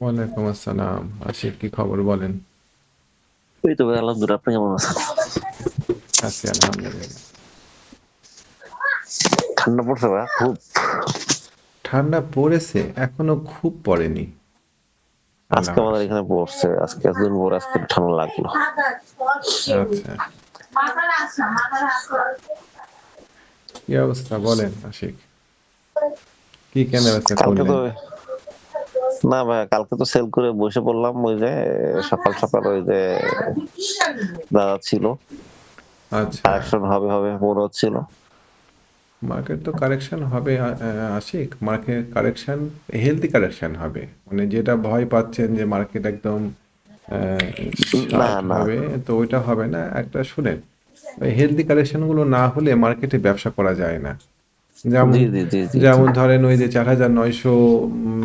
ওয়ালাইকুম আসসালাম। আশিক কি খবর বলেন? এই তো ভাই আলহামদুলিল্লাহ আপনি কেমন আছেন? আছি আলহামদুলিল্লাহ। ঠান্ডা পড়ছে ভাই খুব। ঠান্ডা পড়েছে এখনও খুব পড়েনি। আজকে আমাদের এখানে পড়ছে আজকে এতদিন পর আজকে ঠান্ডা লাগল। আচ্ছা। কি অবস্থা বলেন আশিক কি কেন বেচা কালকে তো না ভাই কালকে তো সেল করে বসে পড়লাম ওই যে সকাল সকাল ওই যে দাদা ছিল। আচ্ছা। কালেকশন হবে হবে মনে হচ্ছিল মার্কেট তো কারেকশন হবে Ashik. Market correction healthy correction হবে। মানে যেটা ভয় পাচ্ছেন যে মার্কেট একদম আহ, না, হবে তো ওইটা হবে না। একটা শুনেন হেলদি কারেকশনগুলো না হলে মার্কেটে ব্যবসা করা যায় না। যেমন যেমন ধরেন ওই যে চার হাজার নয়শো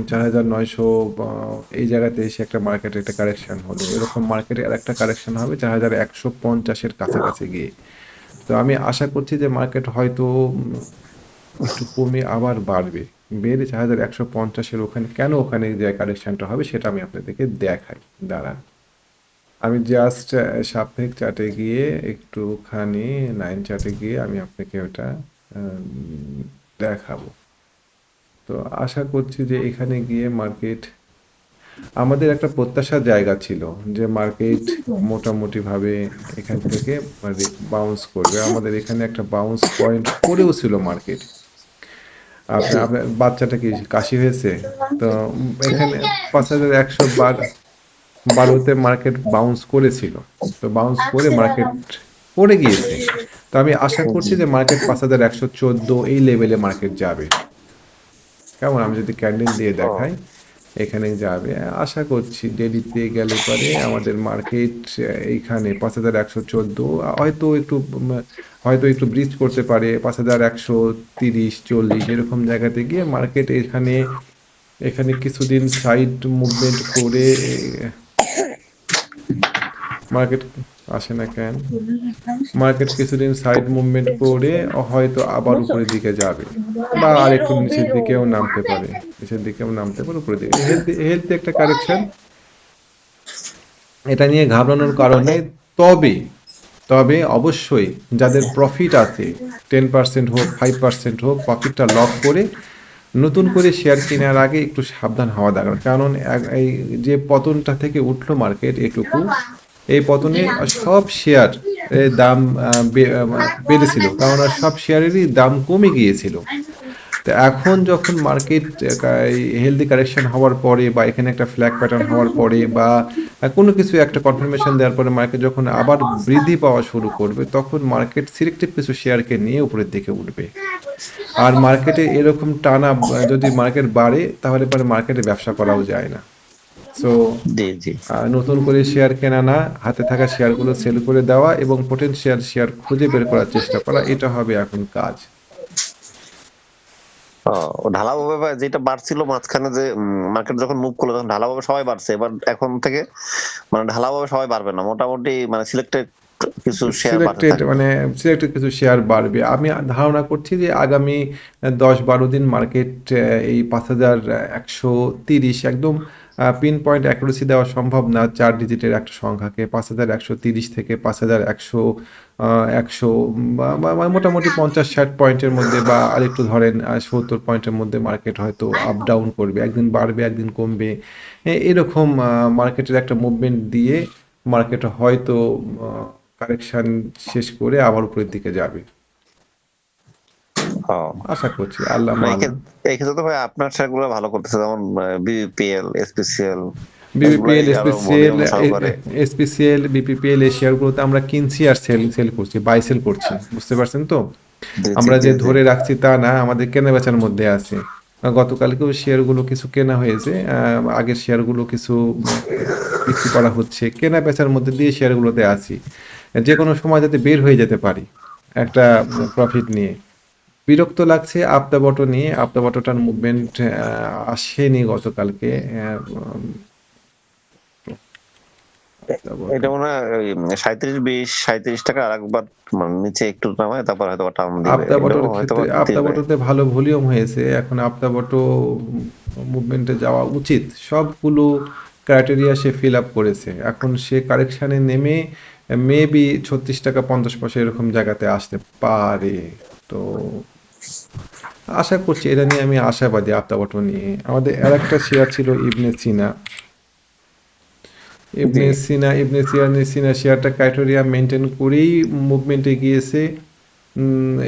চার হাজার নয়শো এই জায়গাতে এসে একটা মার্কেটে একটা কারেকশন হলো। এরকম মার্কেটে আর একটা কারেকশন হবে চার হাজার একশো পঞ্চাশের কাছাকাছি গিয়ে। তো আমি আশা করছি যে মার্কেট হয়তো একটু কমে আবার বাড়বে। বেড়ে চার হাজার একশো পঞ্চাশের ওখানে কেন ওখানে যে কারেকশনটা হবে সেটা আমি আপনাদেরকে দেখাই। দাঁড়ান। আমি জাস্ট সাপ্তাহিক চার্টে গিয়ে একটুখানি নাইন চার্টে গিয়ে আমি আপনাকে ওটা দেখাবো। তো আশা করছি যে এখানে গিয়ে মার্কেট আমাদের একটা প্রত্যাশার জায়গা ছিল যে মার্কেট মোটামুটি ভাবে এখান থেকে বাউন্স করবে। আমাদের এখানে একটা বাউন্স পয়েন্ট করেও ছিল মার্কেট আপনার আপনার বাচ্চাটা কি কাশি হয়েছে? তো এখানে পাঁচ হাজার একশো বার, বারোতে মার্কেট বাউন্স করেছিল। তো বাউন্স করে মার্কেট পড়ে গিয়েছে। তো আমি আশা করছি যে মার্কেট পাঁচ হাজার একশো চোদ্দ এই লেভেলে মার্কেট যাবে। কেমন? আমি যদি ক্যান্ডেল দিয়ে দেখাই এখানে যাবে। আশা করছি ডেলিতে গেলে পরে আমাদের মার্কেট এইখানে পাঁচ হাজার একশো চোদ্দ হয়তো একটু হয়তো একটু ব্রিজ করতে পারে। পাঁচ হাজার একশো তিরিশ চল্লিশ এরকম জায়গাতে গিয়ে মার্কেট এখানে এখানে কিছুদিন সাইড মুভমেন্ট করে মার্কেট আসে না কেন? মার্কেট কিছুদিন সাইড মুভমেন্ট করে হয়তো আবার উপরের দিকে যাবে। বা আর একটু নিচের দিকেও নামতে পারে। নিচের দিকেও নামতে পারে উপরের দিকে। হেলদি হেলদি একটা কারেকশন এটা নিয়ে ঘাবড়ানোর কারণ তবে তবে অবশ্যই যাদের প্রফিট আছে টেন পার্সেন্ট হোক ফাইভ পার্সেন্ট হোক প্রফিটটা লক করে নতুন করে শেয়ার কেনার আগে একটু সাবধান হওয়া দরকার। কারণ এই যে পতনটা থেকে উঠল মার্কেট এটুকু এই পতনে সব শেয়ার দাম বেড়েছিল। কারণ সব শেয়ারেরই দাম কমে গিয়েছিল। তো এখন যখন মার্কেট হেলদি কারেকশন হওয়ার পরে বা এখানে একটা ফ্ল্যাগ প্যাটার্ন হওয়ার পরে বা কোনো কিছু একটা কনফার্মেশন দেওয়ার পরে মার্কেট যখন আবার বৃদ্ধি পাওয়া শুরু করবে, তখন মার্কেট সিলেক্টিভ কিছু শেয়ারকে নিয়ে উপরের দিকে উঠবে। আর মার্কেটে এরকম টানা যদি মার্কেট বাড়ে, তাহলে পরে মার্কেটে ব্যবসা করাও যায় না। সো নতুন করে শেয়ার কেনা না হাতে থাকা শেয়ারগুলো সেল করে দেওয়া এবং পোটেনশিয়াল শেয়ার খুঁজে বের করার চেষ্টা করা এটা হবে এখন কাজ। ঢালাভাবে যেটা বাড়ছিল মাঝখানে যে মার্কেট যখন মুভ করল তখন ঢালাভাবে সবাই বাড়ছে। এবার এখন থেকে মানে ঢালাভাবে সবাই বাড়বে না। মোটামুটি মানে সিলেক্টেড কিছু শেয়ার মানে সিলেক্টেড কিছু শেয়ার বাড়বে। আমি ধারণা করছি যে আগামী দশ বারো দিন মার্কেট এই পাঁচ হাজার একশো তিরিশ একদম পিন পয়েন্ট অ্যাকুরেসি দেওয়া সম্ভব না। চার ডিজিটের একটা সংখ্যাকে পাঁচ হাজার একশো তিরিশ থেকে পাঁচ হাজার একশো একশো, বা- মোটামুটি পঞ্চাশ ষাট পয়েন্টের মধ্যে বা আরেকটু ধরেন সত্তর পয়েন্টের মধ্যে মার্কেট হয়তো আপ ডাউন করবে। একদিন বাড়বে, একদিন কমবে। এরকম মার্কেটের একটা মুভমেন্ট দিয়ে মার্কেট হয়তো কারেকশান শেষ করে আবার উপরের দিকে যাবে। আশা করছি আল্লাহ এই। ক্ষেত্রে- তো ভাই আপনার শেয়ারগুলো ভালো করতেছে যেমন BPL SPCL BPPL SPCL SPCL BPPL এই শেয়ারগুলোতে আমরা কিনছি আর সেল সেল করছি বাই সেল করছি বুঝতে পারছেন তো? আমরা যে ধরে রাখছি তা না আমাদের কেনা বেচার মধ্যে আছে। গতকালকেও শেয়ারগুলো কিছু কেনা হয়েছে আগের শেয়ারগুলো কিছু বিক্রি করা হচ্ছে কেনা বেচার মধ্যে দিয়ে শেয়ারগুলোতে আছি। যে কোনো সময় যাতে বের হয়ে যেতে পারি একটা প্রফিট নিয়ে। বিরক্ত লাগছে আপদা বটো নিয়ে। আপদা বটোটার মুভমেন্ট আসেনি গতকালকে। এটা মনে হয় সাঁত্রিশ বিশ সাঁত্রিশ টাকা আর একবার মানে নিচে একটু নামায় তারপর হয়তো টান দিবে। ভালো ভলিউম হয়েছে। এখন মুভমেন্টে যাওয়া উচিত। সবগুলো ক্রাইটেরিয়া সে ফিল আপ করেছে। এখন সে কারেকশানে নেমে মেবি ছত্রিশ টাকা পঞ্চাশ পয়সা এরকম জায়গাতে আসতে পারে। তো আশা করছি এটা নিয়ে আমি আশাবাদী আপদাবটো নিয়ে। আমাদের আর একটা শেয়ার ছিল ইবনে সিনা। ইবনে সিনা ইবনে সিনা সিনা শেয়ারটা ক্রাইটেরিয়া মেনটেন করেই মুভমেন্টে গিয়েছে।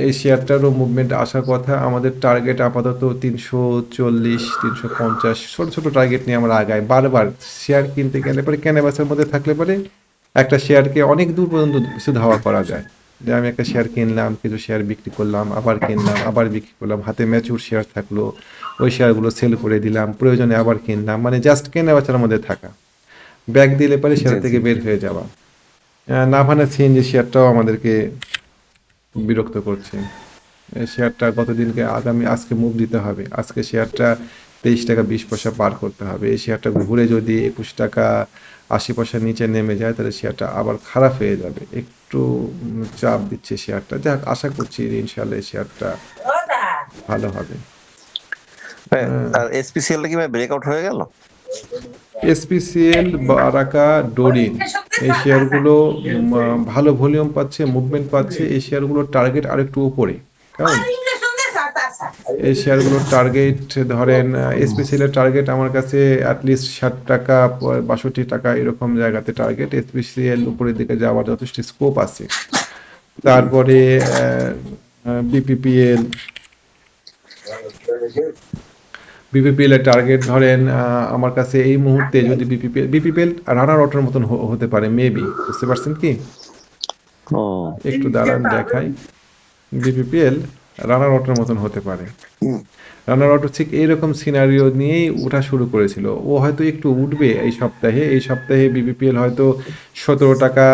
এই শেয়ারটারও মুভমেন্ট আসার কথা। আমাদের টার্গেট আপাতত তিনশো চল্লিশ তিনশো পঞ্চাশ ছোটো ছোটো টার্গেট নিয়ে আমরা আগাই। বারবার শেয়ার কিনতে গেলে পরে কেনাবেচার মধ্যে থাকলে পরে একটা শেয়ারকে অনেক দূর পর্যন্ত কিছু ধাওয়া করা যায়। যে আমি একটা শেয়ার কিনলাম কিছু শেয়ার বিক্রি করলাম আবার কিনলাম আবার বিক্রি করলাম হাতে ম্যাচুর শেয়ার থাকল ওই শেয়ারগুলো সেল করে দিলাম প্রয়োজনে আবার কিনলাম মানে জাস্ট কেনা কেনাবেচার মধ্যে থাকা। ব্যাগ দিলে পরে শেয়ার থেকে বের হয়ে যাওয়া। নাভানা সিএনজি শেয়ারটাও আমাদেরকে বিরক্ত করছে। শেয়ারটা গতদিনকে আগামী আজকে মুভ দিতে হবে। আজকে শেয়ারটা তেইশ টাকা বিশ পয়সা পার করতে হবে। এই শেয়ারটা ঘুরে যদি একুশ টাকা আশি পয়সার নিচে নেমে যায় তাহলে শেয়ারটা আবার খারাপ হয়ে যাবে। একটু চাপ দিচ্ছে শেয়ারটা। যাক আশা করছি ইনশাল্লাহ শেয়ারটা ভালো হবে। আর এসপিসিএল কি ব্রেকআউট হয়ে গেল? এসপিসিএল বারাকা ডোরিন এই শেয়ারগুলো ভালো ভলিউম পাচ্ছে মুভমেন্ট পাচ্ছে। এই শেয়ারগুলোর টার্গেট আরেকটু উপরে। কেমন? এই শেয়ারগুলোর টার্গেট ধরেন এসপিসিএল এর টার্গেট আমার কাছে অ্যাটলিস্ট ষাট টাকা বাষট্টি টাকা এরকম জায়গাতে টার্গেট এসপিসিএল উপরের দিকে যাওয়ার যথেষ্ট স্কোপ আছে। তারপরে বিপিপিএল বিপিপিএল এর টার্গেট ধরেন আমার কাছে এই মুহূর্তে যদি বিপিপিএল বিপিপিএল রানার অটোর মতন হতে পারে মেবি বুঝতে পারছেন কি? ও। একটু দাঁড়ান দেখাই। বিপিপিএল রানার অটোর মতন হতে পারে। রানার অটো ঠিক এইরকম সিনারিও নিয়েই ওঠা শুরু করেছিল। ও হয়তো একটু উঠবে এই সপ্তাহে এই সপ্তাহে বিবিপিএল হয়তো সতেরো টাকা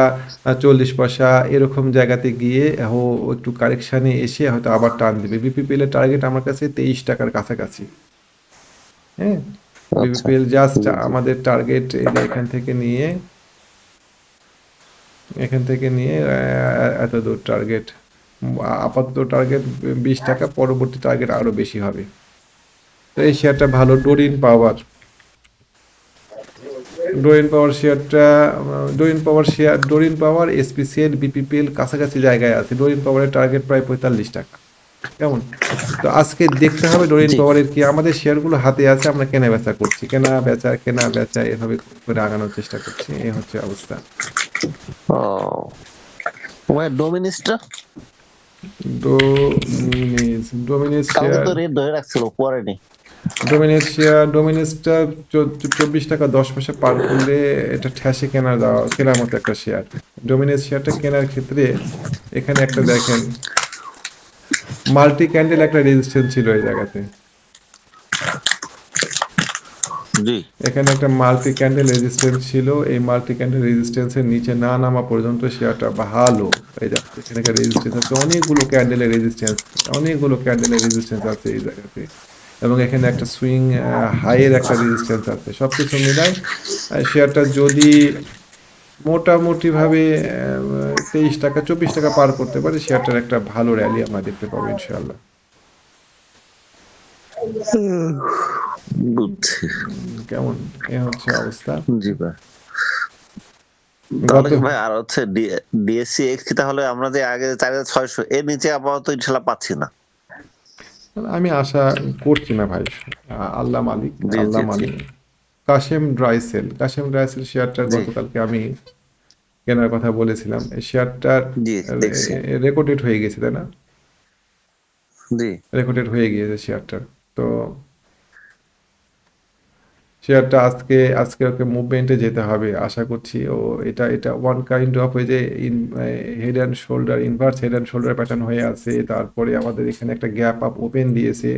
চল্লিশ পয়সা এরকম জায়গাতে গিয়ে ও একটু কারেকশানে এসে হয়তো আবার টান দেবে। বিপিপিএল এর টার্গেট আমার কাছে তেইশ টাকার কাছাকাছি। হ্যাঁ? বিপিপিএল জাস্ট আমাদের টার্গেট এখান থেকে নিয়ে এখান থেকে নিয়ে এত দূর টার্গেট আপাতত টার্গেট বিশ টাকা পরবর্তী টার্গেট আরও বেশি হবে। তো এই শেয়ারটা ভালো। ডোরিন পাওয়ার ডোরিন পাওয়ার শেয়ারটা Doreen power share Doreen power SPCL BPPL কাছাকাছি জায়গায় আছে। ডোরিন পাওয়ারের টার্গেট প্রায় পঁয়তাল্লিশ টাকা। কেমন? তো আজকে দেখতে হবে ডোরিন পাওয়ারের কি আমাদের শেয়ারগুলো হাতে আছে আমরা কেনা বেচা করছি। কেনা বেচা কেনা বেচা এভাবে করে আগানোর চেষ্টা করছি। এই হচ্ছে অবস্থা। ও। ডোমিনিসটা ডোমিনিস ডোমিনিস কালকে শেয়ার তো রেট ধরে রাখছিল পরেনি ডোমিনিস শেয়ার ডোমিনিসটা চব্বিশ টাকা দশ পয়সা পার করলে এটা ঠ্যাসে কেনা দেওয়া কেনার মতো একটা শেয়ার ডোমিনিস শেয়ারটা কেনার ক্ষেত্রে এখানে একটা দেখেন মাল্টি ক্যান্ডেল একটা রেজিস্ট্যান্স ছিল এই জায়গাতে। এখানে একটা মাল্টি ক্যান্ডেল রেজিস্ট্যান্স ছিল। এই মাল্টি ক্যান্ডেল রেজিস্ট্যান্সের নিচে না নামা পর্যন্ত শেয়ারটা ভালো। এই যে, এখানে একটা রেজিস্ট্যান্স আছে। অনেকগুলো ক্যান্ডেলের রেজিস্ট্যান্স অনেকগুলো ক্যান্ডেলের রেজিস্ট্যান্স আছে এই জায়গাতে। এবং এখানে একটা সুইং হাইয়ের একটা রেজিস্ট্যান্স আছে। সব কিছু মিলাই শেয়ারটা যদি মোটামুটিভাবে তেইশ টাকা, চব্বিশ টাকা পার করতে পারে, শেয়ারটার একটা ভালো র্যালি আমরা দেখতে পাবো ইনশাল্লাহ বুঝছি কেমন এ হচ্ছে অবস্থা? জি ভাই। তাহলে গত কি ভাই আর হচ্ছে ডিএসসি এক্স কি তাহলে আমরা যে আগে চার হাজার ছয়শো এর নিচে আপাতত ইনশাল্লাহ পাচ্ছি না। আমি আশা করছি না ভাই। আল্লাহ মালিক আল্লাহ। মালিক। Kashem dry cell Kashem dry cell শেয়ারটা জি। গতকালকে আমি কেনার কথা বলেছিলাম। এই শেয়ারটা দেখছি। রেকর্ডেড হয়ে গেছে তাই না? জি। রেকর্ডেড হয়ে গিয়েছে শেয়ারটা তো শেয়ারটা আজকে আজকে ওকে মুভমেন্টে যেতে হবে, আশা করছি ও এটা এটা ওয়ান কাইন্ড অফ ওই যে in head and shoulder inverse head and shoulder pattern হয়ে আছে, তারপরে আমাদের এখানে একটা গ্যাপ আপ ওপেন দিয়েছে।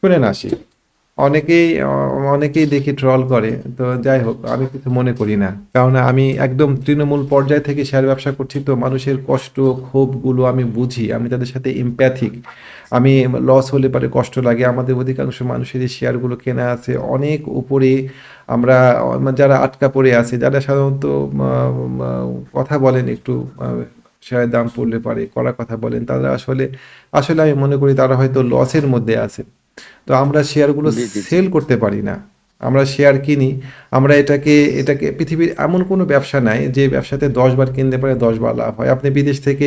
শুনে আসি অনেকেই অনেকেই দেখি ট্রল করে তো যাই হোক আমি কিছু মনে করি না। কারণ আমি একদম তৃণমূল পর্যায় থেকে শেয়ার ব্যবসা করছি তো মানুষের কষ্ট ক্ষোভগুলো আমি বুঝি আমি তাদের সাথে ইম্প্যাথিক আমি লস হলে পারে কষ্ট লাগে আমাদের অধিকাংশ মানুষের এই শেয়ারগুলো কেনা আছে। অনেক উপরে আমরা আহ, যারা আটকা পড়ে আছে যারা সাধারণত কথা বলেন একটু শেয়ারের দাম পড়লে পারে কড়া কথা বলেন তারা আসলে আসলে আমি মনে করি তারা হয়তো লসের মধ্যে আছে। তো আমরা শেয়ারগুলো। সেল করতে পারি না। আমরা শেয়ার কিনি আমরা এটাকে এটাকে পৃথিবীর এমন কোনো ব্যবসা নাই যে ব্যবসাতে দশ বার কিনতে পারে দশ বার লাভ হয়। আপনি বিদেশ থেকে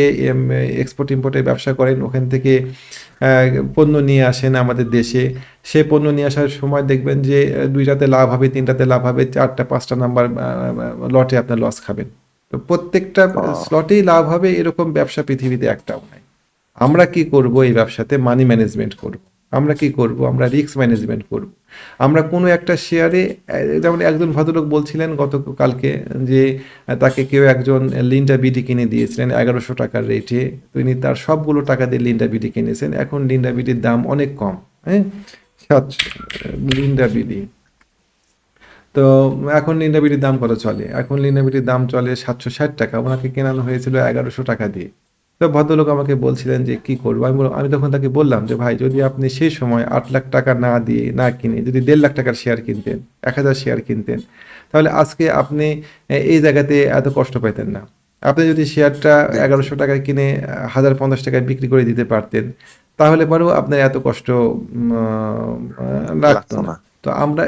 এক্সপোর্ট ইম্পোর্টের ব্যবসা করেন ওখান থেকে পণ্য নিয়ে আসেন আমাদের দেশে। সে পণ্য নিয়ে আসার সময় দেখবেন যে দুইটাতে লাভ হবে তিনটাতে লাভ হবে চারটা পাঁচটা নাম্বার লটে আপনার লস খাবেন। তো প্রত্যেকটা স্লটেই লাভ হবে এরকম ব্যবসা পৃথিবীতে একটাও নাই। আমরা কি করব এই ব্যবসাতে? মানি ম্যানেজমেন্ট করব। আমরা কি করব? আমরা রিস্ক ম্যানেজমেন্ট করব। আমরা কোনো একটা শেয়ারে যেমন একজন ভদ্রলোক বলছিলেন গতকালকে যে, তাকে কেউ একজন লিন্ডা বিডি কিনে দিয়েছিলেন এগারোশো টাকার রেটে তিনি তার সবগুলো টাকা দিয়ে লিন্ডা বিডি কিনেছেন। এখন লিন্ডা বিডির দাম অনেক কম হ্যাঁ? লিন্ডা বিডি তো এখন লিন্ডা লিন্ডাবিটির দাম কত চলে? এখন লিন্ডাবিটির দাম চলে সাতশো ষাট টাকা। ওনাকে কেনানো হয়েছিল এগারোশো টাকা দিয়ে। তো ভদ্রলোক আমাকে বলছিলেন যে কি করব? আমি বললাম- আমি তখন তাকে বললাম যে ভাই যদি আপনি সেই সময় আট লাখ টাকা না দিয়ে না কিনে যদি দেড় লাখ টাকার শেয়ার কিনতেন এক হাজার শেয়ার কিনতেন তাহলে আজকে আপনি এই জায়গাতে এত কষ্ট পেতেন না। আপনি যদি শেয়ারটা এগারোশো টাকায় কিনে হাজার পঞ্চাশ টাকায় বিক্রি করে দিতে পারতেন তাহলে পরেও আপনার এত কষ্ট লাগতো না। তো আমরা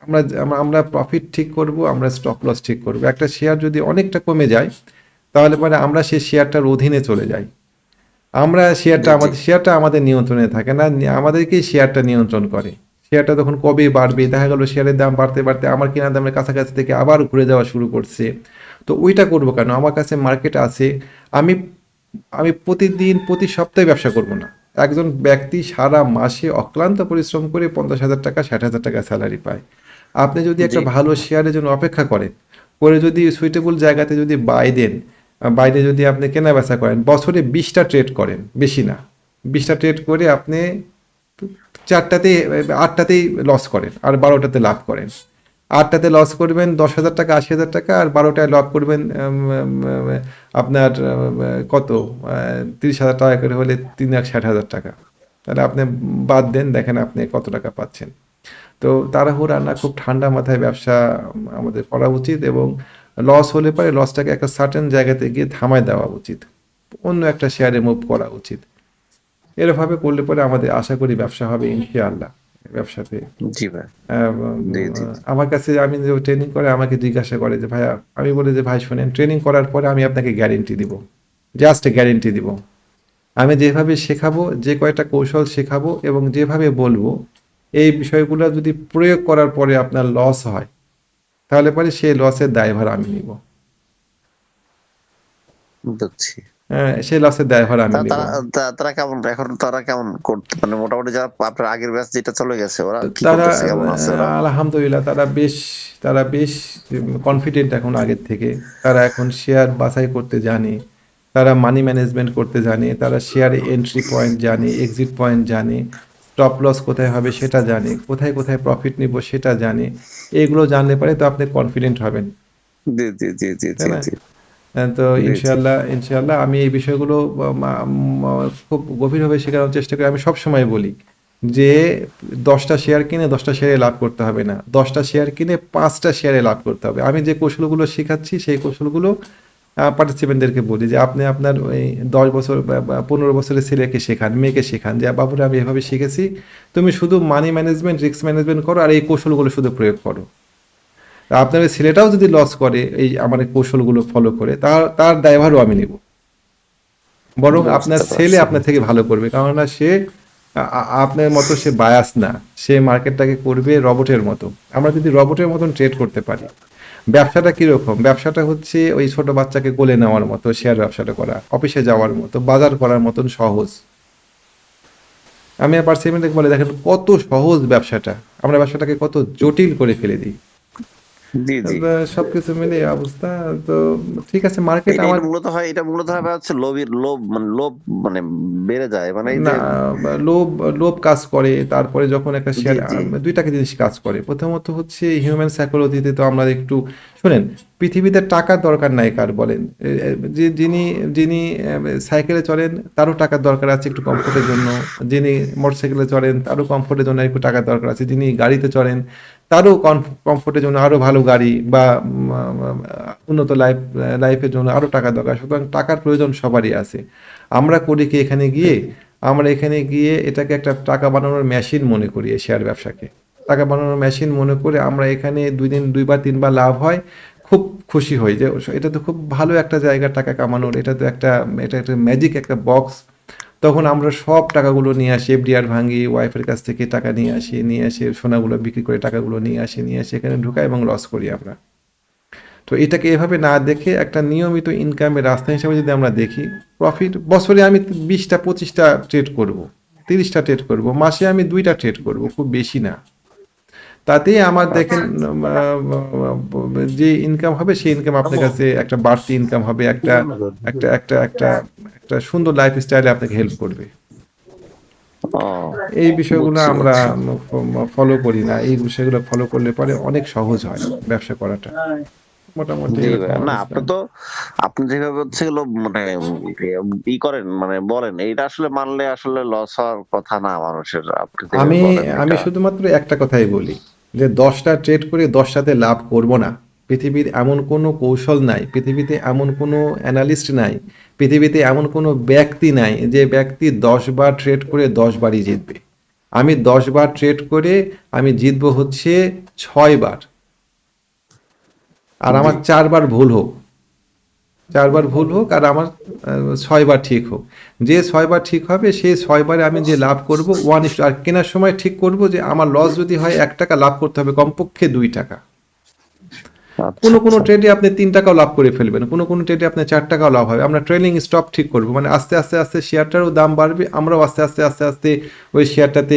আমরা আমরা- আমরা প্রফিট ঠিক করব আমরা স্টপ লস ঠিক করব। একটা শেয়ার যদি অনেকটা কমে যায় তাহলে পরে আমরা সেই শেয়ারটার অধীনে চলে যাই। আমরা শেয়ারটা। আমাদের শেয়ারটা আমাদের নিয়ন্ত্রণে থাকে না আমাদেরকেই শেয়ারটা নিয়ন্ত্রণ করে। শেয়ারটা তখন কবে বাড়বে? দেখা গেল শেয়ারের দাম বাড়তে বাড়তে আমার কেনা দামের কাছাকাছি থেকে আবার ঘুরে যাওয়া শুরু করছে। তো ওইটা করব কেন? আমার কাছে মার্কেট আছে আমি আমি প্রতিদিন প্রতি সপ্তাহে ব্যবসা করব না। একজন ব্যক্তি সারা মাসে অক্লান্ত পরিশ্রম করে পঞ্চাশ হাজার টাকা ষাট হাজার টাকা স্যালারি পায়। আপনি যদি একটা ভালো শেয়ারের জন্য অপেক্ষা করেন করে যদি সুইটেবল জায়গাতে যদি বাই দেন বাইরে যদি আপনি কেনা বেচা করেন, বছরে বিশটা ট্রেড করেন, বেশি না। বিশটা ট্রেড করে আপনি চারটাতেই, আটটাতেই লস করেন, আর বারোটাতে লাভ করেন। আটটাতে লস করবেন দশ হাজার টাকা, আশি হাজার টাকা, আর বারোটায় লাভ করবেন আপনার কত? তিরিশ হাজার টাকা করে হলে তিন লাখ ষাট হাজার টাকা। তাহলে আপনি বাদ দেন, দেখেন আপনি কত টাকা পাচ্ছেন। তো তাড়াহুড়া না, খুব ঠান্ডা মাথায় ব্যবসা আমাদের করা উচিত এবং লস হলে পরে লসটাকে একটা সার্টেন জায়গাতে গিয়ে থামায় দেওয়া উচিত। অন্য একটা শেয়ারে মুভ করা উচিত। এরভাবে করলে পরে আমাদের আশা করি ব্যবসা হবে ইনশাআল্লাহ ব্যবসাতে। আমার কাছে আমি যে ট্রেনিং করে আমাকে জিজ্ঞাসা করে যে ভাইয়া আমি বলি যে ভাই শোনেন ট্রেনিং করার পরে আমি আপনাকে গ্যারেন্টি দিব। জাস্ট গ্যারেন্টি দিব। আমি যেভাবে শেখাবো যে কয়টা কৌশল শেখাবো এবং যেভাবে বলব এই বিষয়গুলো যদি প্রয়োগ করার পরে আপনার লস হয় তাহলে পরে সেই লসের দায়ভার আমি নিব। বুঝছি। হ্যাঁ, লসের দায়ভার আমি নিব। তারা কেমন এখন তারা কেমন করতে মানে মোটামুটি যারা আপনার আগের ব্যাচ যেটা চলে গেছে ওরা তারা আছে আলহামদুলিল্লাহ তারা বেশ তারা বেশ কনফিডেন্ট এখন আগের থেকে। তারা এখন শেয়ার বাছাই করতে জানে তারা মানি ম্যানেজমেন্ট করতে জানে তারা শেয়ারে এন্ট্রি পয়েন্ট জানে এক্সিট পয়েন্ট জানে স্টপ লস কোথায় হবে সেটা জানে কোথায় কোথায় প্রফিট নিব সেটা জানে। এগুলো জানলে পরে তো আপনি কনফিডেন্ট হবেন। তো। ইনশাল্লাহ ইনশাল্লাহ আমি এই বিষয়গুলো খুব গভীরভাবে শেখানোর চেষ্টা করি। আমি সব সময় বলি যে দশটা শেয়ার কিনে দশটা শেয়ারে লাভ করতে হবে না। দশটা শেয়ার কিনে পাঁচটা শেয়ারে লাভ করতে হবে। আমি যে কৌশলগুলো শেখাচ্ছি সেই কৌশলগুলো পার্টিসিপেন্টদেরকে বলি যে আপনি আপনার ওই দশ বছর পনেরো বছরের ছেলেকে শেখান মেয়েকে শেখান যে বাবুরা আমি এভাবে শিখেছি। তুমি শুধু মানি ম্যানেজমেন্ট রিস্ক ম্যানেজমেন্ট করো আর এই কৌশলগুলো শুধু প্রয়োগ করো। আপনার ওই ছেলেটাও যদি লস করে এই আমার এই কৌশলগুলো ফলো করে তার তার ড্রাইভারও আমি নেব। বরং আপনার ছেলে আপনার থেকে ভালো করবে। কেননা সে আপনার মতো সে বায়াস না। সে মার্কেটটাকে করবে রবটের মতো। আমরা যদি রবটের মতন ট্রেড করতে পারি ব্যবসাটা কীরকম? ব্যবসাটা হচ্ছে ওই ছোট বাচ্চাকে কোলে নেওয়ার মতো, শেয়ার ব্যবসাটা করা, অফিসে যাওয়ার মতো, বাজার করার মতন সহজ। আমি আবার সেমেন্টে বলে দেখেন কত সহজ ব্যবসাটা। আমরা ব্যবসাটাকে কত জটিল করে ফেলে দিই। জি জি। সবকিছু মিলে অবস্থা তো ঠিক আছে মার্কেট আমার মূলত হয় এটা মূলত হয় হচ্ছে লোভের লোভ মানে লোভ মানে বেড়ে যায় মানে না লোভ লোভ কাজ করে তারপরে যখন একটা শেয়ার। দুইটাকে জিনিস কাজ করে। প্রথমত হচ্ছে হিউম্যান সাইকোলজিতে তো আমরা একটু শুনেন পৃথিবীতে টাকার দরকার নাই কার বলেন? যে যিনি যিনি সাইকেলে চলেন তারও টাকার দরকার আছে একটু কমফোর্টের জন্য। যিনি মোটরসাইকেলে চলেন তারও কমফোর্টের জন্য একটু টাকার দরকার আছে। যিনি গাড়িতে চলেন তারও কমফোর্টের জন্য আরও ভালো গাড়ি বা উন্নত লাইফ লাইফের জন্য আরও টাকা দরকার। সুতরাং টাকার প্রয়োজন সবারই আছে। আমরা করি কি এখানে গিয়ে, আমরা এখানে গিয়ে এটাকে একটা টাকা বানানোর মেশিন মনে করি শেয়ার ব্যবসাকে। টাকা বানানোর মেশিন মনে করে আমরা এখানে দুই দিন, দুইবার, তিনবার লাভ হয়, খুব খুশি হই যে, এটা তো খুব ভালো একটা জায়গা টাকা কামানোর, এটা তো একটা, এটা একটা ম্যাজিক একটা বক্স তখন আমরা সব টাকাগুলো নিয়ে আসি, এফডিআর ভাঙি ওয়াইফের কাছ থেকে টাকা নিয়ে আসি, নিয়ে এসে সোনাগুলো বিক্রি করে টাকাগুলো নিয়ে আসি, নিয়ে এসে এখানে ঢুকাই এবং লস করি আমরা। তো এটাকে এভাবে না দেখে একটা নিয়মিত ইনকামের রাস্তা হিসাবে যদি আমরা দেখি প্রফিট বছরে আমি বিশটা, পঁচিশটা ট্রেড করব, তিরিশটা ট্রেড করব, মাসে আমি দুইটা ট্রেড করব, খুব বেশি না। তাতে আমার দেখেন যে ইনকাম হবে সেই ইনকাম আপনার কাছে একটা বাড়তি ইনকাম হবে একটা একটা একটা একটা একটা সুন্দর লাইফ স্টাইলে আপনাকে হেল্প করবে। এই বিষয়গুলো আমরা ফলো করি না। এই বিষয়গুলো ফলো করলে পরে অনেক সহজ হয় ব্যবসা করাটা। মোটামুটি। না। আপনি তো আপনি যেভাবে হচ্ছে মানে ই করেন মানে বলেন এইটা আসলে মানলে আসলে লস হওয়ার কথা না মানুষের আপনি আমি আমি শুধুমাত্র একটা কথাই বলি। যে দশটা ট্রেড করে দশটাতে লাভ করব না। পৃথিবীর এমন কোনো কৌশল নাই পৃথিবীতে এমন কোনো অ্যানালিস্ট নাই পৃথিবীতে এমন কোনো ব্যক্তি নাই যে ব্যক্তি দশবার ট্রেড করে দশবারই জিতবে। আমি দশবার ট্রেড করে আমি জিতবো হচ্ছে ছয় বার। আর আমার চারবার ভুল হোক। চারবার ভুল হোক আর আমার ছয়বার ঠিক হোক। যে ছয়বার ঠিক হবে সেই ছয়বারে আমি যে লাভ করব ওয়ান ইস আর কেনার সময় ঠিক করব যে আমার লস যদি হয় এক টাকা লাভ করতে হবে কমপক্ষে দুই টাকা। কোনো কোনো। ট্রেডে আপনি তিন টাকাও লাভ করে ফেলবেন কোনো কোনো ট্রেডে আপনি চার টাকাও লাভ হবে। আমরা ট্রেলিং স্টপ ঠিক করব মানে আস্তে আস্তে আস্তে শেয়ারটারও দাম বাড়বে আমরাও আস্তে আস্তে আস্তে আস্তে ওই শেয়ারটাতে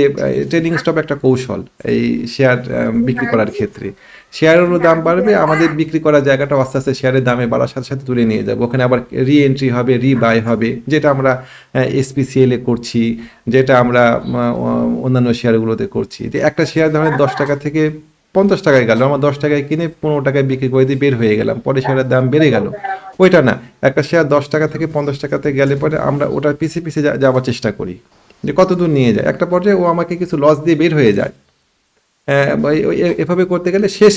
ট্রেডিং স্টপ একটা কৌশল এই শেয়ার বিক্রি করার ক্ষেত্রে। শেয়ারেরও দাম বাড়বে আমাদের বিক্রি করার জায়গাটাও আস্তে আস্তে শেয়ারের দামে বাড়ার সাথে সাথে তুলে নিয়ে যাব। ওখানে আবার রি এন্ট্রি হবে রি বাই হবে যেটা আমরা এসপিসিএল এ করছি যেটা আমরা অন্যান্য শেয়ারগুলোতে করছি। যে একটা শেয়ার ধরেন দশ টাকা থেকে পঞ্চাশ টাকায় গেল আমার দশ টাকায় কিনে পনেরো টাকায় বিক্রি করে দিয়ে বের হয়ে গেলাম পরে শেয়ারের দাম বেড়ে গেল। ওইটা না একটা শেয়ার দশ টাকা থেকে পঞ্চাশ টাকাতে গেলে পরে আমরা ওটার পিছিয়ে পিছিয়ে যাওয়ার চেষ্টা করি। যে কত দূর নিয়ে যায়। একটা পর্যায়ে ও আমাকে কিছু লস দিয়ে বের হয়ে যায়। এভাবে করতে গেলে শেষ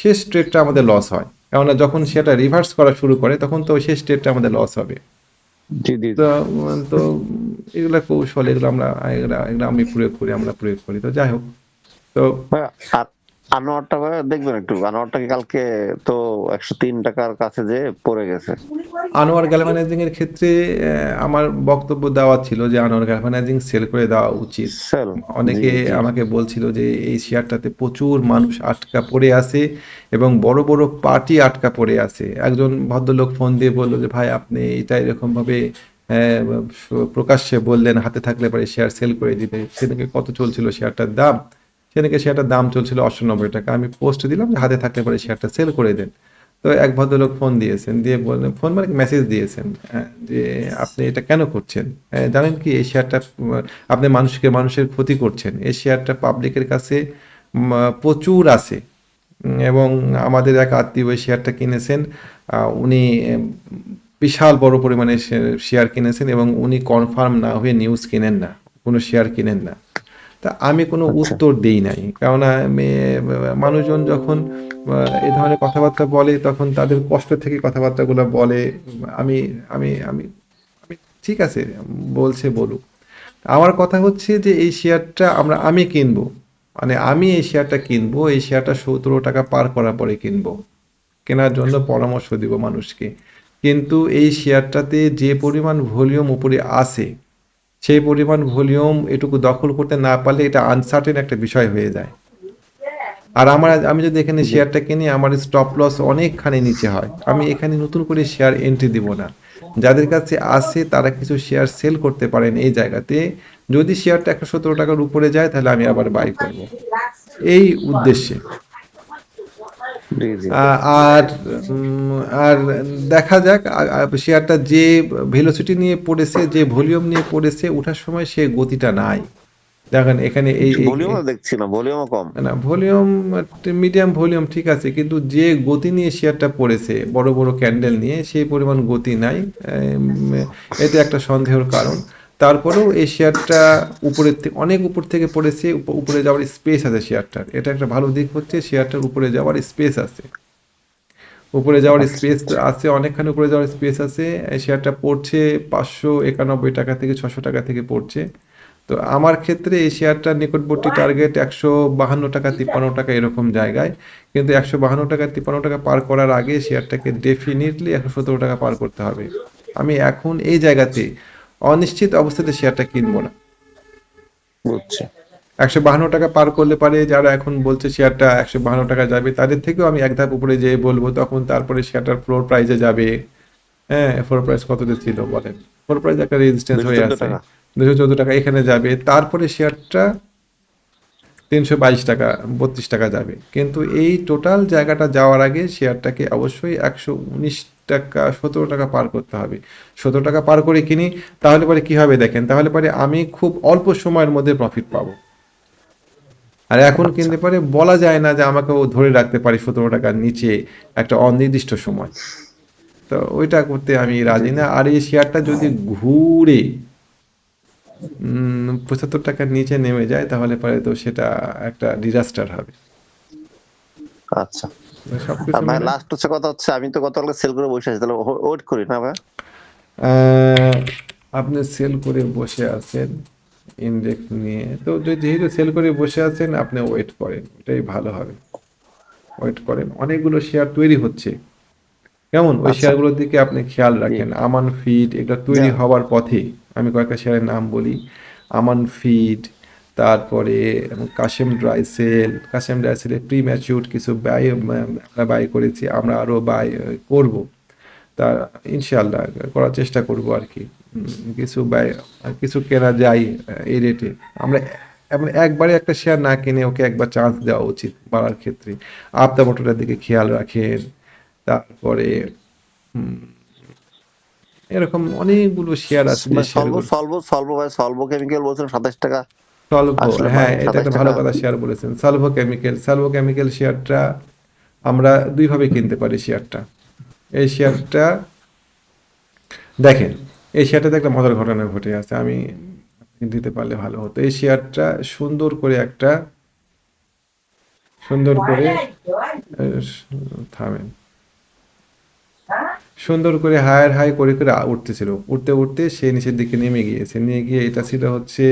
শেষ ট্রেডটা আমাদের লস হয়। কেননা যখন সেটা রিভার্স করা শুরু করে তখন তো শেষ ট্রেডটা আমাদের লস হবে। তো এগুলো তো এগুলা কৌশল এগুলো আমরা এগুলা এগুলো আমি প্রয়োগ করি আমরা প্রয়োগ করি। তো যাই হোক তো আর আনোয়ারটা ভাই দেখবেন একটু আনোয়ারটাকে কালকে তো একশো তিন টাকার কাছে যে পড়ে গেছে। আনোয়ার গ্যালভানাইজিং এর ক্ষেত্রে আমার বক্তব্য দেওয়া ছিল যে আনোয়ার গ্যালভানাইজিং সেল করে দেওয়া উচিত। অনেকে আমাকে বলছিল যে এই শেয়ারটাতে প্রচুর মানুষ আটকা পড়ে আছে এবং বড় বড় পার্টি আটকা পড়ে আছে। একজন ভদ্রলোক ফোন দিয়ে বলল যে ভাই আপনি এটা এরকম ভাবে প্রকাশ্যে বললেন হাতে থাকলে পরে শেয়ার সেল করে দিতে। সেদিকে কত চলছিল শেয়ারটার দাম? সেদিকে শেয়ারটার দাম চলছিল অষ্টানব্বই টাকা। আমি পোস্ট দিলাম যে হাতে থাকলে পরে শেয়ারটা সেল করে দেন। তো এক ভদ্রলোক ফোন দিয়েছেন দিয়ে বললেন ফোন মানে মেসেজ দিয়েছেন আহ, যে আপনি এটা কেন করছেন? আহ, জানেন কি? এই শেয়ারটা আপনি মানুষকে মানুষের ক্ষতি করছেন। এই শেয়ারটা পাবলিকের কাছে প্রচুর আছে। এবং আমাদের এক আত্মীয় ওই শেয়ারটা কিনেছেন। উনি বিশাল বড় পরিমাণে শেয়ার কিনেছেন এবং উনি কনফার্ম না হয়ে নিউজ কিনেন না। কোনো শেয়ার কিনেন না। তা আমি কোনো উত্তর দিই নাই। কেননা মানুষজন যখন এই ধরনের কথাবার্তা বলে তখন তাদের কষ্ট থেকে কথাবার্তাগুলো বলে আমি আমি আমি আমি ঠিক আছে বলছে বলুক। আমার কথা হচ্ছে যে এই শেয়ারটা আমরা আমি কিনবো। মানে আমি এই শেয়ারটা কিনবো এই শেয়ারটা সতেরো টাকা পার করার পরে কিনবো। কেনার জন্য পরামর্শ দিব মানুষকে। কিন্তু এই শেয়ারটাতে যে পরিমাণ ভলিউম উপরে আসে সেই পরিমাণ ভলিউম এটুকু দখল করতে না পারলে এটা আনসার্টেন একটা বিষয় হয়ে যায়। আর আমার আমি যদি এখানে শেয়ারটা কিনি, আমার স্টপ লস অনেকখানি নিচে হয়। আমি এখানে নতুন করে শেয়ার এন্ট্রি দিব না। যাদের কাছে আছে, তারা কিছু শেয়ার সেল করতে পারেন এই জায়গাতে। যদি শেয়ারটা একশো সতেরো টাকার উপরে যায়, তাহলে আমি আবার বাই করব। এই উদ্দেশ্যে। আর আর দেখা যাক শেয়ারটা যে ভেলোসিটি নিয়ে পড়েছে যে ভলিউম নিয়ে পড়েছে ওঠার সময় সে গতিটা নাই। দেখেন এখানে এই ভলিউম দেখছি না ভলিউম কম। না ভলিউম মিডিয়াম ভলিউম ঠিক আছে কিন্তু যে গতি নিয়ে শেয়ারটা পড়েছে বড় বড় ক্যান্ডেল নিয়ে সেই পরিমাণ গতি নাই এটা একটা সন্দেহের কারণ। তারপরেও এই শেয়ারটা উপরের থেকে অনেক উপর থেকে পড়েছে উপ- উপরে যাওয়ার স্পেস আছে শেয়ারটার। এটা একটা ভালো দিক হচ্ছে শেয়ারটার উপরে যাওয়ার স্পেস আছে। উপরে যাওয়ার স্পেস আছে অনেকখানি উপরে যাওয়ার স্পেস আছে। এই শেয়ারটা পড়ছে পাঁচশো একানব্বই টাকা থেকে ছশো টাকা থেকে পড়ছে। তো আমার ক্ষেত্রে এই শেয়ারটার নিকটবর্তী টার্গেট একশো বাহান্ন টাকা তিপ্পান্ন টাকা এরকম জায়গায়। কিন্তু একশো বাহান্ন টাকা তিপ্পান্ন টাকা পার করার আগে শেয়ারটাকে ডেফিনেটলি একশো সতেরো টাকা পার করতে হবে। আমি এখন এই জায়গাতে অনিশ্চিত অবস্থাতে শেয়ারটা কিনবো না। বুঝছি। একশো বাহান্ন টাকা পার করলে পারে যারা এখন বলছে শেয়ারটা একশো বাহান্ন টাকা যাবে তাদের থেকেও আমি এক ধাপ উপরে যেয়ে বলব তখন তারপরে শেয়ারটার ফ্লোর প্রাইজে যাবে। হ্যাঁ ফ্লোর প্রাইস কততে ছিল বলেন? ফ্লোর প্রাইস একটা রেজিস্ট্যান্স হয়ে আছে। দুশো চোদ্দ টাকা এখানে যাবে তারপরে শেয়ারটা তিনশো বাইশ টাকা বত্রিশ টাকা যাবে। কিন্তু এই টোটাল জায়গাটা যাওয়ার আগে শেয়ারটাকে অবশ্যই একশো উনিশ টাকা সতেরো টাকা পার করতে হবে। সতেরো টাকা পার করে কিনি তাহলে পরে কি হবে দেখেন? তাহলে পরে আমি খুব অল্প সময়ের মধ্যে প্রফিট পাবো। আর এখন কিনতে পারে বলা যায় না যে আমাকে ও ধরে রাখতে পারি সতেরো টাকার নিচে একটা অনির্দিষ্ট সময়। তো ওইটা করতে আমি রাজি না। আর এই শেয়ারটা যদি ঘুরে পঁচাত্তর টাকার নিচে নেমে যায় তাহলে পরে তো সেটা একটা ডিজাস্টার হবে। আচ্ছা। ভাই মিলে- লাস্ট হচ্ছে কথা হচ্ছে আমি তো গতকালকে সেল করে বসে আছি তাহলে ওয়েট করি না ভাই। আপনি সেল করে বসে আছেন ইন্ডেক্স নিয়ে। তো যেহেতু সেল করে বসে আছেন আপনি ওয়েট করেন এটাই ভালো হবে। ওয়েট করেন অনেকগুলো শেয়ার তৈরি হচ্ছে। কেমন? ওই আচ্ছা। শেয়ারগুলোর দিকে আপনি খেয়াল রাখেন। আমান ফিড এগুলো তৈরি। হওয়ার পথে আমি কয়েকটা শেয়ারের নাম বলি। আমান ফিড তারপরে Kashem dry cell Kashem dry সেলে প্রি ম্যাচিউড কিছু ব্যয় আমরা বাই করেছি আমরা আরও বাই করব। তা ইনশাল্লাহ করার চেষ্টা করব আর কি। কিছু ব্যয় কিছু কেনা যায় এই রেটে আমরা এমন একবারে একটা শেয়ার না কিনে ওকে একবার চান্স দেওয়া উচিত বাড়ার ক্ষেত্রে। আপদা বটটার দিকে খেয়াল রাখেন তারপরে এরকম অনেকগুলো শেয়ার আছে। যে সলভ সলভ সলভ ভাই সলভ কেমিক্যাল বলছেন সাতাশ টাকা। সলভো হ্যাঁ এটা একটা ভালো কথা শেয়ার বলেছেন। সলভো কেমিক্যাল সলভো কেমিক্যাল শেয়ারটা আমরা দুইভাবে কিনতে পারি শেয়ারটা এই শেয়ারটা দেখেন এই শেয়ারটাতে একটা মজার ঘটনা ঘটে আছে আমি দিতে পারলে ভালো হতো। এই শেয়ারটা সুন্দর করে একটা সুন্দর করে থামেন। সুন্দর করে হায়ার হাই করে করে উঠতেছিল। উঠতে উঠতে সে নিচের দিকে নেমে গিয়েছে। নিয়ে গিয়ে এটা ছিল হচ্ছে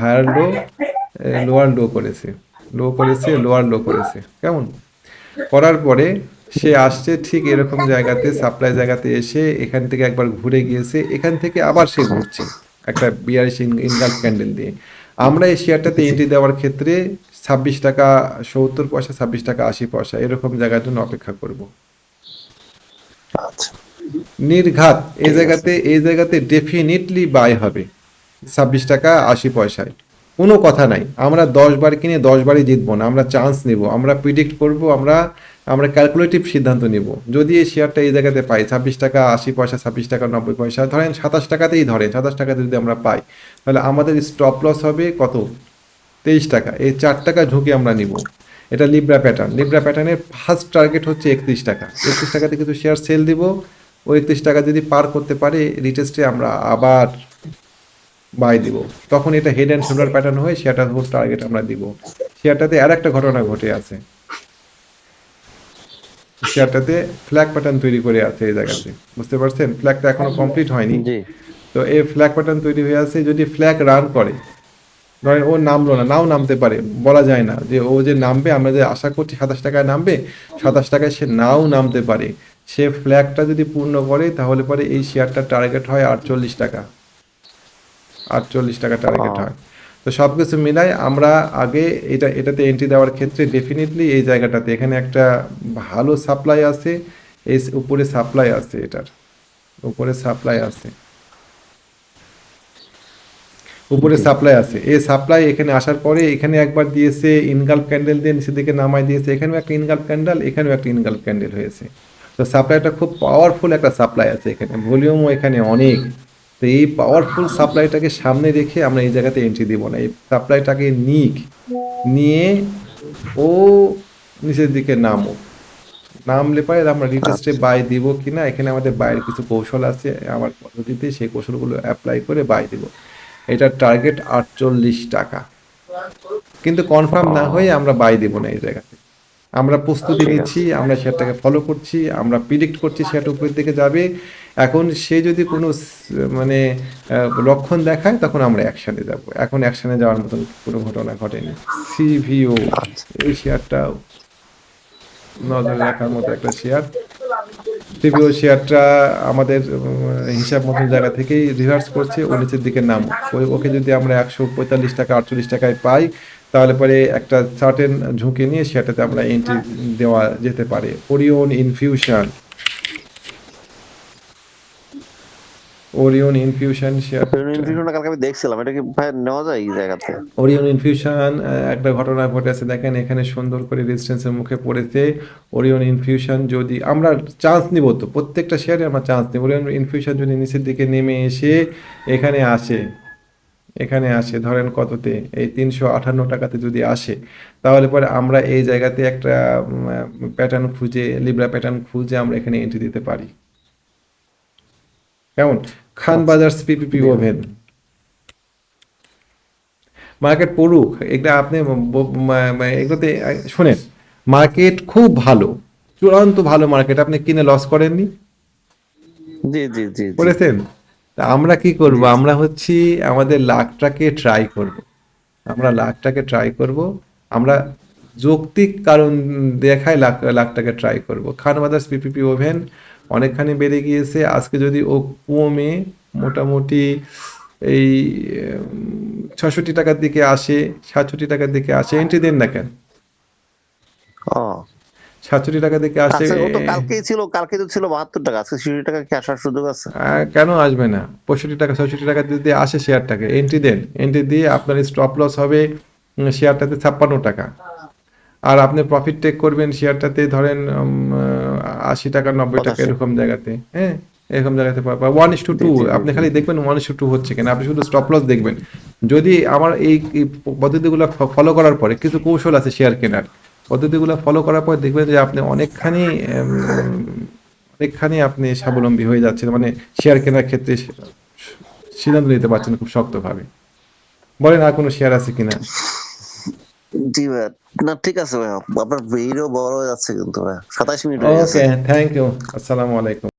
হায়ার লো লোয়ার লো করেছে। লো করেছে, লোয়ার লো করেছে। কেমন? করার পরে সে আসছে ঠিক এরকম জায়গাতে, সাপ্লাই জায়গাতে এসে এখান থেকে একবার ঘুরে গিয়েছে। এখান থেকে আবার সে ঘুরছে একটা বিয়ারিশ ইনকাম ক্যান্ডেল দিয়ে। আমরা এই শেয়ারটাতে এন্ট্রি দেওয়ার ক্ষেত্রে ছাব্বিশ টাকা সত্তর পয়সা ছাব্বিশ টাকা আশি পয়সা এরকম জায়গার জন্য অপেক্ষা করব। আচ্ছা। নির্ঘাত এই জায়গাতে এই জায়গাতে ডেফিনেটলি বাই হবে। ছাব্বিশ টাকা আশি পয়সায়। কোনো কথা নাই। আমরা দশ বার কিনে দশ বারই জিতবো না। আমরা চান্স নিব। আমরা প্রিডিক্ট করব আমরা আমরা ক্যালকুলেটিভ সিদ্ধান্ত নিব। যদি এই শেয়ারটা এই জায়গাতে পাই ছাব্বিশ টাকা আশি পয়সা ছাব্বিশ টাকা নব্বই পয়সা ধরেন সাতাশ টাকাতেই ধরেন সাতাশ টাকাতে যদি আমরা পাই তাহলে আমাদের স্টপ লস হবে কত? তেইশ টাকা। এই চার টাকা ঝুঁকি আমরা নিব। এটা লিব্রা প্যাটার্ন লিব্রা প্যাটার্নের ফার্স্ট টার্গেট হচ্ছে একত্রিশ টাকা। একত্রিশ টাকাতে কিছু শেয়ার সেল দিব। ওই একত্রিশ টাকা যদি পার করতে পারে রিটেস্টে আমরা আবার বাই দিব। তখন এটা হেড অ্যান্ড শোল্ডার প্যাটার্ন হয়ে শেয়ারটা টার্গেট আমরা দিব। শেয়ারটাতে আর একটা ঘটনা ঘটে আছে। শেয়ারটাতে ফ্ল্যাগ প্যাটার্ন তৈরি করে আছে এই জায়গাতে। বুঝতে পারছেন? ফ্ল্যাগটা এখনও কমপ্লিট হয়নি। তো এই ফ্ল্যাগ প্যাটার্ন তৈরি হয়ে আছে। যদি ফ্ল্যাগ রান করে ধরেন ও নামলো না নাও নামতে পারে বলা যায় না। যে ও যে নামবে আমরা যে আশা করছি সাতাশ টাকায় নামবে সাতাশ টাকায় সে নাও নামতে পারে। সে ফ্ল্যাগটা যদি পূর্ণ করে তাহলে পরে এই শেয়ারটার টার্গেট হয় আটচল্লিশ টাকা। আটচল্লিশ টাকা টার্গেট হয়। তো সব কিছু মিলাই আমরা আগে এটা এটাতে এন্ট্রি দেওয়ার ক্ষেত্রে ডেফিনেটলি এই জায়গাটাতে এখানে একটা ভালো সাপ্লাই আছে এই উপরে সাপ্লাই আছে এটার। উপরে সাপ্লাই আছে। উপরে সাপ্লাই আছে। এই সাপ্লাই এখানে আসার পরে এখানে একবার দিয়েছে ইনগাল্প ক্যান্ডেল দিয়ে নিচের দিকে নামাই দিয়েছে। এখানেও একটা ইনগাল্প ক্যান্ডেল এখানেও একটা ইনগাল্প ক্যান্ডেল হয়েছে। তো সাপ্লাইটা খুব পাওয়ারফুল একটা সাপ্লাই আছে এখানে। ভলিউমও এখানে অনেক। তো এই পাওয়ারফুল সাপ্লাইটাকে সামনে রেখে আমরা এই জায়গাতে এন্ট্রি দিব না। এই সাপ্লাইটাকে নিক। নিয়ে ও নিচের দিকে নামো নামলে পরে আমরা রিটেস্টে বাই দিব কিনা এখানে আমাদের বাইরের কিছু কৌশল আছে। আমার পদ্ধতিতে সেই কৌশলগুলো অ্যাপ্লাই করে বাই দিব। এটার টার্গেট আটচল্লিশ টাকা। কিন্তু কনফার্ম না হয়ে আমরা বাই দিব না এই জায়গাতে। আমরা প্রস্তুতি ঠিক নিচ্ছি আমরা শেয়ারটাকে ফলো করছি আমরা প্রিডিক্ট করছি শেয়ারটা উপরের দিকে যাবে। এখন সে যদি কোনো মানে লক্ষণ দেখায় তখন আমরা অ্যাকশনে যাব। এখন অ্যাকশনে যাওয়ার মতন কোনো ঘটনা ঘটেনি। সিভিও এই শেয়ারটা নজর রাখার মতো একটা শেয়ার। সিভিও শেয়ারটা আমাদের হিসাব মতো জায়গা থেকেই রিভার্স করছে, ও নিচের দিকে নাম। ওকে যদি আমরা একশো পঁয়তাল্লিশ টাকা, আটচল্লিশ টাকায় পাই, তাহলে পরে একটা সার্টেন ঝুঁকি নিয়ে সেটাতে আমরা এন্ট্রি দেওয়া যেতে পারে। Orion infusion Orion infusion share ইনফিউশনটা কালকে আমি দেখছিলাম এটা কি ভাই নেওয়া যায় এই জায়গাতে? ওরিয়ন ইনফিউশন একটা ঘটনা ঘটেছে দেখেন এখানে সুন্দর করে রেজিস্ট্যান্সের মুখে পড়েছে। ওরিয়ন ইনফিউশন যদি আমরা চান্স নিব তো প্রত্যেকটা শেয়ারে আমরা চান্স নিব। ওরিয়ন ইনফিউশন যদি নিচের দিকে নেমে এসে এখানে আসে এখানে আসে ধরেন কততে? এই তিনশো আটান্ন টাকাতে যদি আসে তাহলে পরে আমরা এই জায়গাতে একটা প্যাটার্ন খুঁজে লিব্রা প্যাটার্ন খুঁজে আমরা এখানে এন্ট্রি দিতে পারি। কেমন? খান বাজার পিপিপি ওভেন মার্কেট পড়ুক এটা আপনি এগুলোতে শোনেন মার্কেট খুব ভালো চূড়ান্ত ভালো মার্কেট আপনি কিনে লস করেননি? জি জি। করেছেন? আমরা কি করব? আমরা হচ্ছি আমাদের লাখটাকে ট্রাই করব। আমরা লাখটাকে ট্রাই করব। আমরা যৌক্তিক কারণ দেখায় লাখ লাখটাকে ট্রাই করব। খান বাজার পিপিপি ওভেন অনেকখানি বেড়ে গিয়েছে। আজকে যদি ও কমে মোটামুটি এই ছষট্টি টাকার দিকে আসে সাতষট্টি টাকার দিকে আসে এন্ট্রি দেন না কেন? সাতষট্টি দিকে আসে আচ্ছা কালকেই ছিল কালকে তো ছিল বাহাত্তর টাকা আজকে টাকা কি আসার সুযোগ আছে? কেন আসবে না? পঁয়ষট্টি টাকা ছয়ষট্টি টাকা যদি আসে শেয়ারটাকে এন্ট্রি দেন। এন্ট্রি দিয়ে আপনার স্টপ লস হবে শেয়ারটাতে ছাপ্পান্ন টাকা। আর আপনি প্রফিট টেক করবেন শেয়ারটাতে ধরেন আশি টাকা নব্বই টাকা এরকম জায়গাতে হ্যাঁ? এরকম জায়গাতে ওয়ান ইস টু টু আপনি খালি দেখবেন ওয়ান ইস টু টু হচ্ছে কিনা আপনি শুধু স্টপ লস দেখবেন। যদি আমার এই এই পদ্ধতিগুলো ফলো করার পরে কিছু কৌশল আছে শেয়ার কেনার পদ্ধতিগুলো ফলো করার পর দেখবেন যে আপনি অনেকখানি অনেকখানি আপনি স্বাবলম্বী হয়ে যাচ্ছেন মানে শেয়ার কেনার ক্ষেত্রে সিদ্ধান্ত নিতে পারছেন খুব শক্তভাবে। বলেন আর কোনো শেয়ার আছে কিনা? জি ভাই না ঠিক আছে ভাই আপনার ভিডিও বড় হয়ে যাচ্ছে কিন্তু ভাই সাতাশ মিনিট হয়ে গেছে। ওকে থ্যাংক ইউ আসসালামু আলাইকুম।